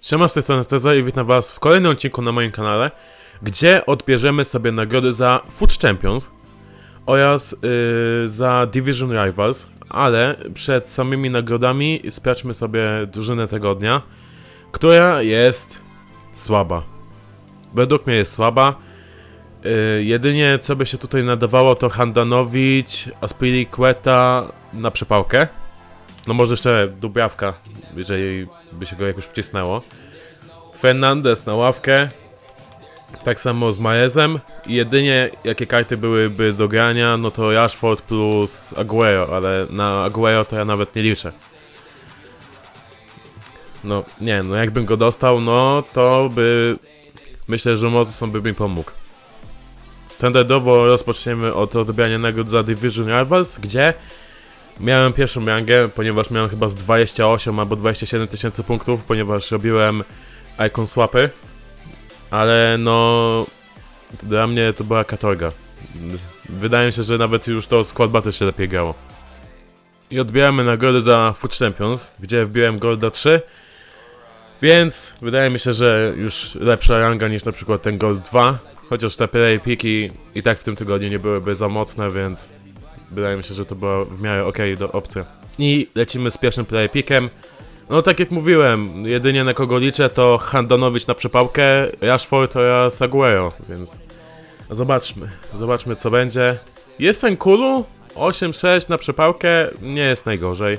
Siema, z tej strony Cezar i witam was w kolejnym odcinku na moim kanale, gdzie odbierzemy sobie nagrody za Food Champions oraz yy, za Division Rivals, ale przed samymi nagrodami sprawdźmy sobie drużynę tego dnia, która jest słaba. Według mnie jest słaba. Yy, jedynie co by się tutaj nadawało to Handanowicz, Aspilicueta na przepałkę. No może jeszcze Dubrawka, jeżeli by się go jakoś wcisnęło. Fernandez na ławkę. Tak samo z Maezem. Jedynie jakie karty byłyby do grania, no to Rashford plus Aguero, ale na Aguero to ja nawet nie liczę. No nie, no jakbym go dostał, no to by... Myślę, że mocno by mi pomógł. Standardowo rozpoczniemy od odbierania nagród za Division Rivals, gdzie Miałem pierwszą rangę, ponieważ miałem chyba z 28 albo 27 tysięcy punktów, ponieważ robiłem icon swapy. Ale no... Dla mnie to była katorga. Wydaje mi się, że nawet już to skład battle się lepiej grało. I odbieramy nagrody za Food Champions, gdzie wbiłem Golda 3. Więc wydaje mi się, że już lepsza ranga niż na przykład ten Gold 2. Chociaż te play piki i tak w tym tygodniu nie byłyby za mocne, więc Wydaje mi się, że to była w miarę okej do opcja. I lecimy z pierwszym playpikiem. No tak jak mówiłem, jedynie na kogo liczę to Handonowicz na przepałkę, Rashford oraz Aguero, więc zobaczmy, zobaczmy co będzie. Jest ten Kulu, 8-6 na przepałkę, nie jest najgorzej.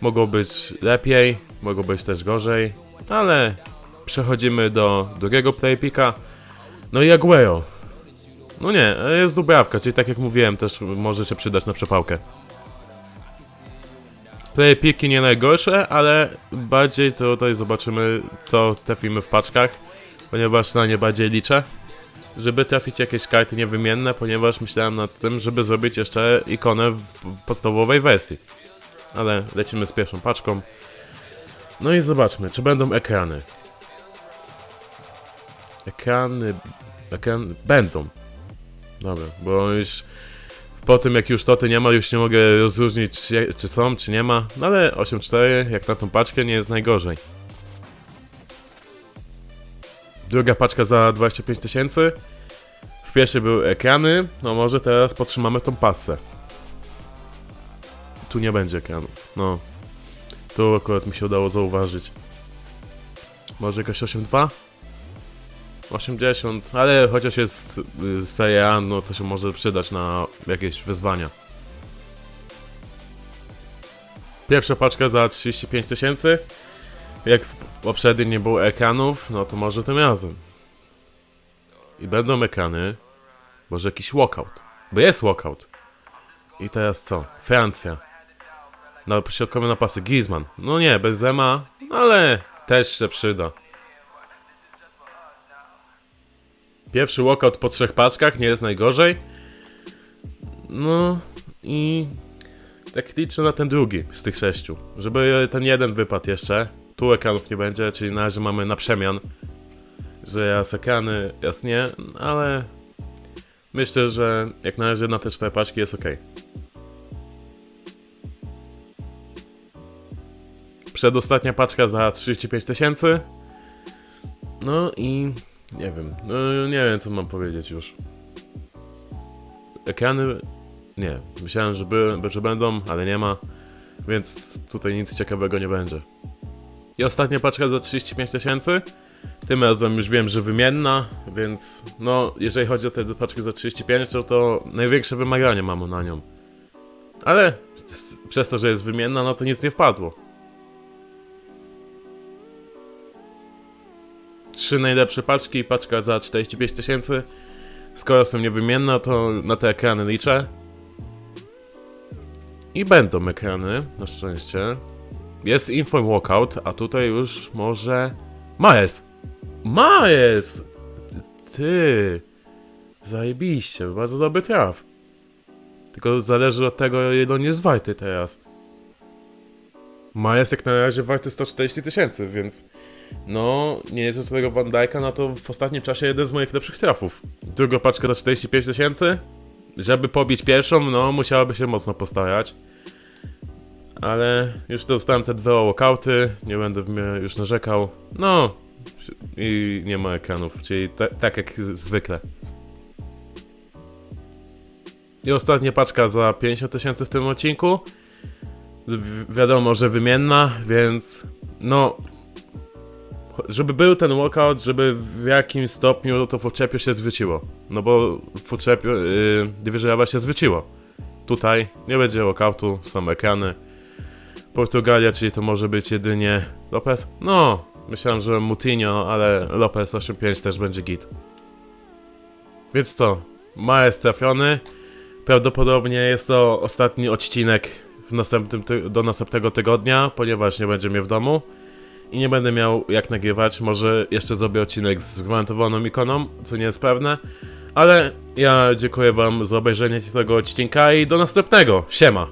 Mogło być lepiej, mogło być też gorzej, ale przechodzimy do drugiego playpika. No i Aguero. No nie, jest Dubrawka, czyli tak jak mówiłem, też może się przydać na przepałkę. Te piki nie najgorsze, ale bardziej to tutaj zobaczymy, co trafimy w paczkach, ponieważ na nie bardziej liczę. Żeby trafić jakieś karty niewymienne, ponieważ myślałem nad tym, żeby zrobić jeszcze ikonę w podstawowej wersji. Ale lecimy z pierwszą paczką. No i zobaczmy, czy będą ekrany. Ekrany... Ekran... Będą. Dobra, bo już po tym jak już toty nie ma, już nie mogę rozróżnić czy są, czy nie ma. No ale 8.4 jak na tą paczkę nie jest najgorzej. Druga paczka za 25 tysięcy. W pierwszej były ekrany, no może teraz potrzymamy tą pasę. Tu nie będzie ekranów, no. Tu akurat mi się udało zauważyć. Może jakaś 8.2? 80, ale chociaż jest y, A, no to się może przydać na jakieś wyzwania. Pierwsza paczka za 35 tysięcy. Jak w poprzedniej nie było ekranów, no to może tym razem. I będą ekrany. Może jakiś walkout. Bo jest walkout. I teraz co? Francja. Na środkowe napasy Griezmann. No nie, bez Zema, ale też się przyda. Pierwszy walkout po trzech paczkach, nie jest najgorzej. No i tak liczę na ten drugi z tych sześciu. Żeby ten jeden wypadł jeszcze. Tu ekranów nie będzie, czyli na razie mamy na przemian. Że raz ekrany, raz nie, ale myślę, że jak na razie na te cztery paczki jest ok. Przedostatnia paczka za 35 tysięcy. No i nie wiem, no nie wiem co mam powiedzieć już. Ekrany, nie, myślałem, że, by, że będą, ale nie ma, więc tutaj nic ciekawego nie będzie. I ostatnia paczka za 35 tysięcy. Tym razem już wiem, że wymienna, więc no, jeżeli chodzi o te paczki za 35, to, największe wymaganie mam na nią. Ale przez to, że jest wymienna, no to nic nie wpadło. Trzy najlepsze paczki i paczka za 45 tysięcy. Skoro są niewymienne, to na te ekrany liczę. I będą ekrany, na szczęście. Jest info walkout, a tutaj już może... Maes! Maes! Ty! Zajebiście, bardzo dobry traf. Tylko zależy od tego, ile on jest warty teraz. Maes jak na razie warty 140 tysięcy, więc... No, nie jest do tego Van Dijk'a, no to w ostatnim czasie jeden z moich lepszych trafów. Druga paczka za 45 tysięcy. Żeby pobić pierwszą, no musiałaby się mocno postarać. Ale już dostałem te dwa walkouty, nie będę już narzekał. No, i nie ma ekranów, czyli ta, tak jak zwykle. I ostatnia paczka za 50 tysięcy w tym odcinku. Wi- wiadomo, że wymienna, więc no. Żeby był ten walkout, żeby w jakimś stopniu to Futrzepiu się zwróciło. No bo Futrzepiu, yy, Division się zwróciło. Tutaj nie będzie walkoutu, są ekrany. Portugalia, czyli to może być jedynie Lopez? No, myślałem, że Mutinho, ale Lopez 8.5 też będzie git. Więc to, Maes trafiony. Prawdopodobnie jest to ostatni odcinek w następnym do następnego tygodnia, ponieważ nie będzie mnie w domu. I nie będę miał jak nagrywać. Może jeszcze zrobię odcinek z gwarantowaną ikoną, co nie jest pewne. Ale ja dziękuję wam za obejrzenie tego odcinka i do następnego. Siema!